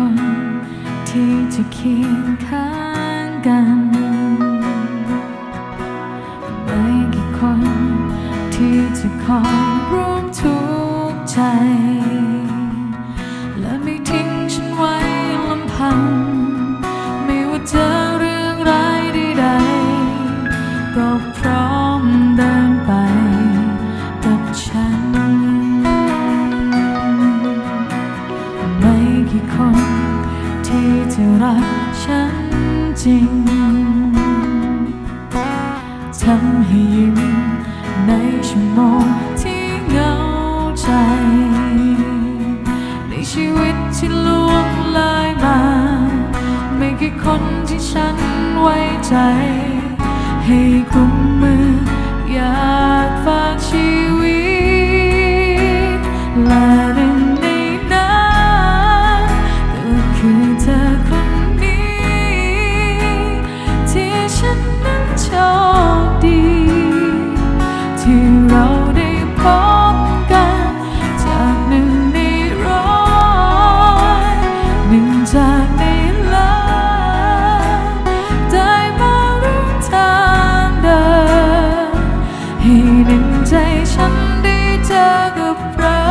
คนที่จะเคียงข้างกันไม่กี่คนที่จะคอยร่วมทุกข์ใจ และไม่ทิ้งฉันไว้ลำพัง ไม่ว่าเจอเรื่องร้ายใดๆก็พร้อมเดินไปกับฉัน ไม่กี่คน จะรักฉันจริง ทำให้ยิ้มในชั่วโมงที่เหงาใจ ในชีวิตที่ล่วงเลยมา โชคดี ที่เราได้พบกันจากหนึ่งในร้อยหนึ่งจากในล้านได้มารู้ทางเดินให้หนึ่งใจฉันได้เจอกับเรา